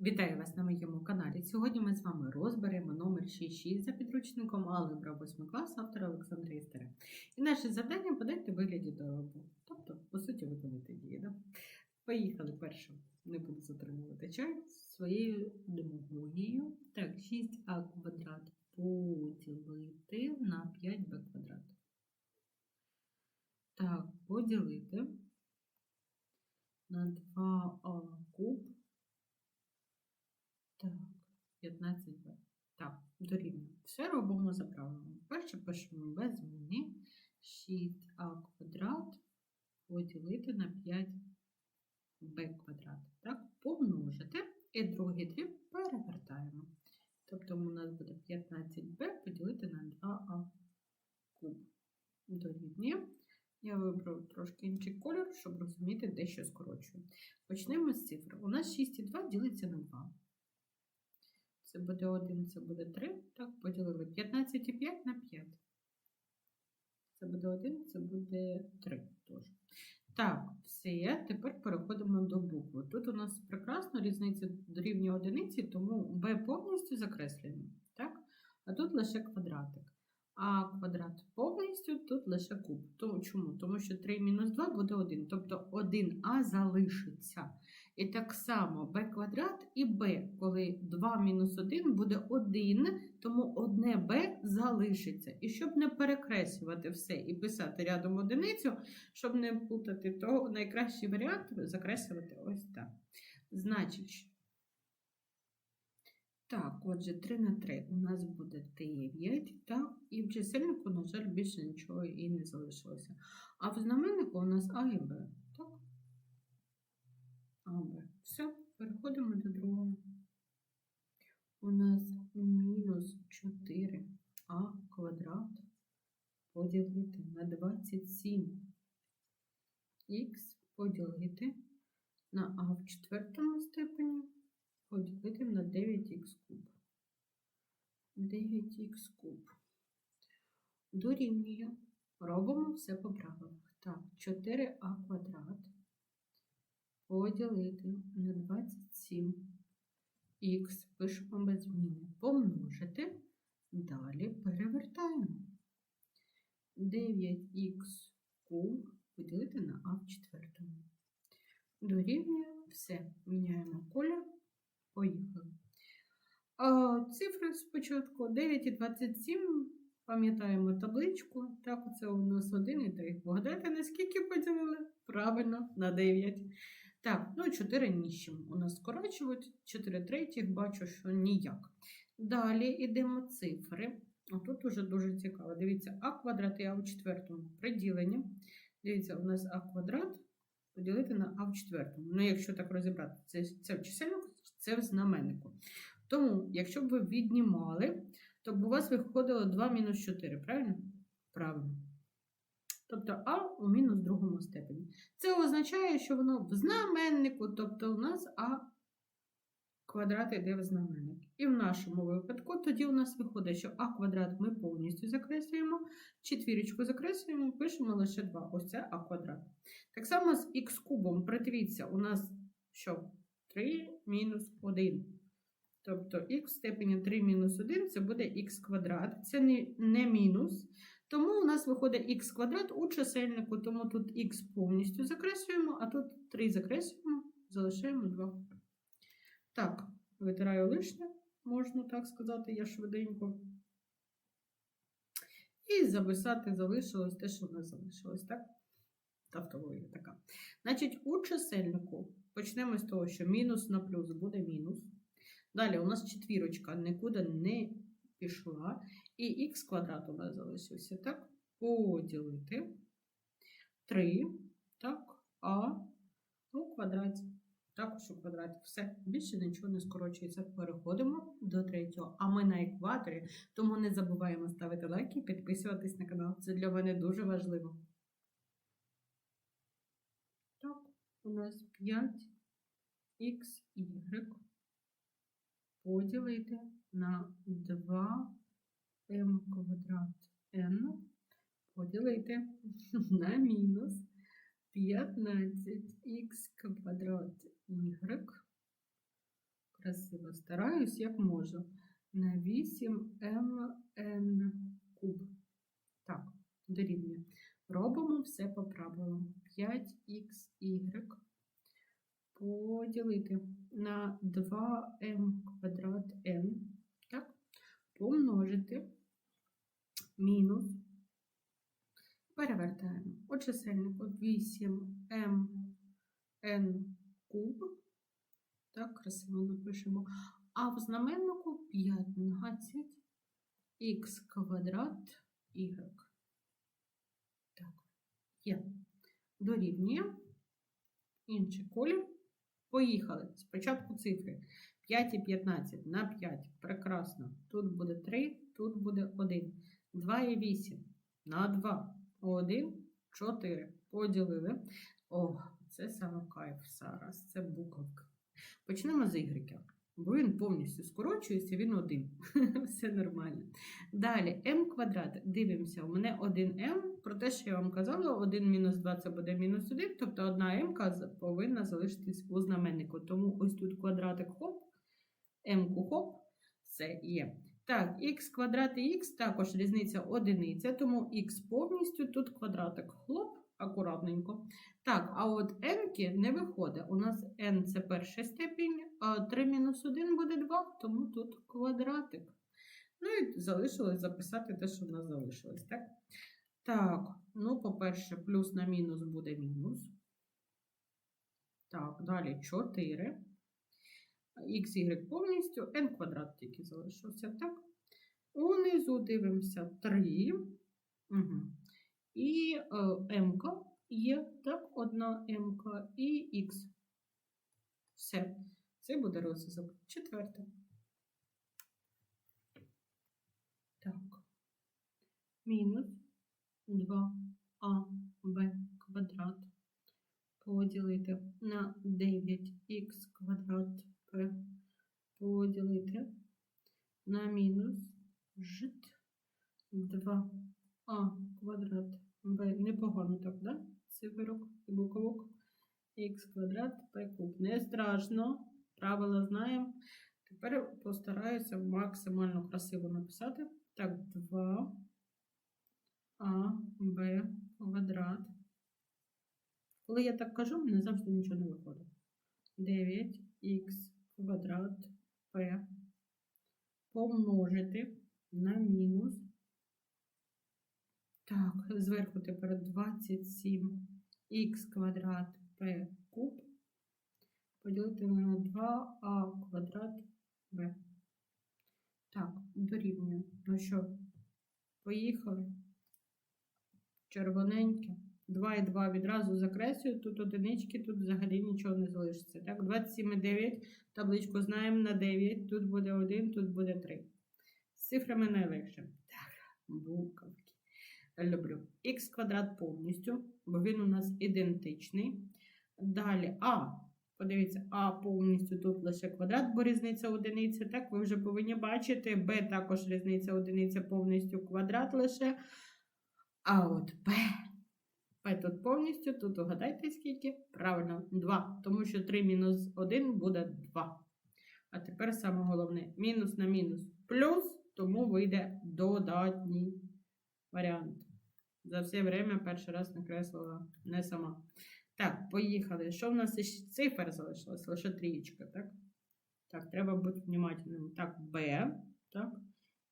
Вітаю вас на моєму каналі. Сьогодні ми з вами розберемо номер 6.6 за підручником Алгебра 8 клас автора Олександра Істера. І наше завдання подати вигляді доробу. Тобто, по суті, виконати дії. Да? Поїхали перше. Не буду затримувати час своєю демагогією. Так, 6а квадрат поділити на 5b квадрат. Так, поділити на 2а куб. Так, 15b. Так, дорівнює. Все робимо за правилами. Перше пишемо без зміни 6а квадрат поділити на 5b квадрат. Так, помножити. І другий дріб перевертаємо. Тобто у нас буде 15b поділити на 2а куб. Дорівнює. Я вибрав трошки інший кольор, щоб розуміти, де що скорочую. Почнемо з цифр. У нас 6,2 ділиться на 2. Це буде 1, це буде 3. Так, поділили 15,5 на 5. Це буде 1, це буде 3 теж. Так, все. Тепер переходимо до букви. Тут у нас прекрасно різниця дорівнює одиниці, тому b повністю закреслюємо. Так? А тут лише квадратик. А квадрат повністю тут лише куб. Тому, чому? Тому що 3 мінус 2 буде 1. Тобто 1а залишиться. І так само b квадрат і b, коли 2 мінус 1 буде 1, тому одне b залишиться. І щоб не перекреслювати все і писати рядом одиницю, щоб не плутати, то найкращий варіант закреслювати ось так. Значить, так, отже, 3 на 3 у нас буде 9, так, і в чисельнику, на жаль, більше нічого і не залишилося. А в знаменнику у нас А і Б. Так? А, Б. Все, переходимо до другого. У нас мінус 4а квадрат поділити на 27 х поділити на а в четвертому степені поділити на 9х куб. 9х куб. Дорівнює. Робимо все по правилах. Так, 4а квадрат поділити на 27 х, пишемо без зміни, помножити, далі перевертаємо. 9х куб поділити на а в четвертому. Дорівнює все. Міняємо колір. Поїхали. Цифри спочатку 9 і 27. Пам'ятаємо табличку. Так, це у нас 1 і 3. Вгадайте, наскільки поділили? Правильно, на 9. Так, ну 4 ніщим. У нас скорочують 4 третіх, бачу, що ніяк. Далі йдемо цифри. Тут уже дуже цікаво. Дивіться, а квадрат і а в четвертому приділення. Дивіться, у нас а квадрат поділити на а в четвертому. Ну, якщо так розібрати, це, це в чисельнику, це в знаменнику. Тому, якщо б ви віднімали, то б у вас виходило 2 мінус 4, правильно? Правильно. Тобто А у мінус другому степені. Це означає, що воно в знаменнику, тобто у нас А квадрат йде в знаменник. І в нашому випадку тоді у нас виходить, що А квадрат ми повністю закреслюємо, четвірочку закреслюємо, пишемо лише 2. Ось це А квадрат. Так само з х кубом, придивіться, у нас що? 3 мінус 1. Тобто х в степені 3 мінус 1 це буде х квадрат. Це не, не мінус. Тому у нас виходить х квадрат у чисельнику, тому тут х повністю закреслюємо, а тут 3 закреслюємо, залишаємо 2. Так, витираю лишнє, можна так сказати, я швиденько. І записати залишилось те, що в нас залишилось, так? Тавтологія така. Значить, у чисельнику почнемо з того, що мінус на плюс буде мінус. Далі у нас четвірочка нікуди не пішла. І х квадрат у нас залишився, так? Поділити 3, так, а у квадраті. Також у квадраті. Все, більше нічого не скорочується. Переходимо до третього. А ми на екваторі, тому не забуваємо ставити лайки і підписуватись на канал. Це для мене дуже важливо. Так, у нас 5х поділити на 2 м квадрат n поділити на мінус 15х квадрат y. Красиво стараюсь, як можу. На 8mn куб. Так, дорівнює. Робимо все по правилам. 5xy поділити на 2m квадрат n. Так, помножити мінус. Перевертаємо. У чисельнику 8m n куб. Так, красиво напишемо. А в знаменнику 15 х квадрат y. Так, є. Дорівнює. Інший колір. Поїхали. Спочатку цифри. 5 і 15 на 5. Прекрасно. Тут буде 3, тут буде 1. 2 і 8 на 2. 1, 4. Поділили. О, це саме кайф зараз. Це буковка. Почнемо з Y. Бо він повністю скорочується, він один. Все нормально. Далі m квадрат. Дивимося, у мене 1m. Про те, що я вам казала, 1 мінус 2 це буде мінус 1, тобто одна m повинна залишитись у знаменнику. Тому ось тут квадратик хоп, m хоп, все є. Так, х квадрат і х також різниця одиниця, тому х повністю тут квадратик хлоп, акуратненько. Так, а от n не виходить. У нас n це перша степінь, а 3 мінус 1 буде 2, тому тут квадратик. Ну і залишилось записати те, що в нас залишилось, так? Так, ну, по-перше, плюс на мінус буде мінус. Так, далі 4. XY повністю, n квадрат тільки залишився, так? Унизу дивимося 3. Угу. І е, m є, так, одна m і x. Все. Це буде розв'язок. Четверте. Так. Мінус 2аб квадрат поділити на 9х квадрат П поділити на мінус жит 2а квадрат Так, да? Циферок і буковок. Х квадрат П куб. Не страшно. Правила знаємо. Тепер постараюся максимально красиво написати. Так, 2 а Б квадрат. Коли я так кажу, мені завжди нічого не виходить. 9х квадрат П помножити на мінус. Так, зверху тепер 27х квадрат П куб. Поділити на 2а квадрат Б. Так, дорівнює. Ну що, поїхали? Червоненьке. 2 і 2 відразу закреслюю. Тут одинички, тут взагалі нічого не залишиться. Так, 27,9. Табличку знаємо на 9. Тут буде 1, тут буде 3. З цифрами найлегше. Так, буковки. Люблю. Х квадрат повністю, бо він у нас ідентичний. Далі А. Подивіться, А повністю тут лише квадрат, бо різниця одиниця. Так, ви вже повинні бачити. Б також різниця одиниця повністю квадрат лише. А от П. П тут повністю, тут угадайте скільки? Правильно, 2. Тому що 3 мінус 1 буде 2. А тепер саме головне: мінус на мінус плюс, тому вийде додатній варіант. За все время перший раз накреслила не сама. Так, поїхали. Що в нас ще цифр залишилось? Лише трієчка, так? Так, треба бути внимательним. Так, b, так,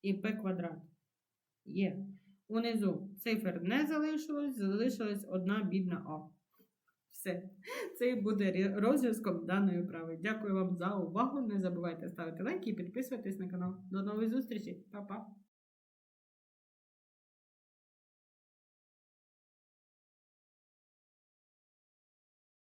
і p квадрат. Є. Унизу цифр не залишилось, залишилась одна бідна А. Все. Це буде розв'язком даної вправи. Дякую вам за увагу. Не забувайте ставити лайки і підписуватись на канал. До нових зустрічей. Па-па!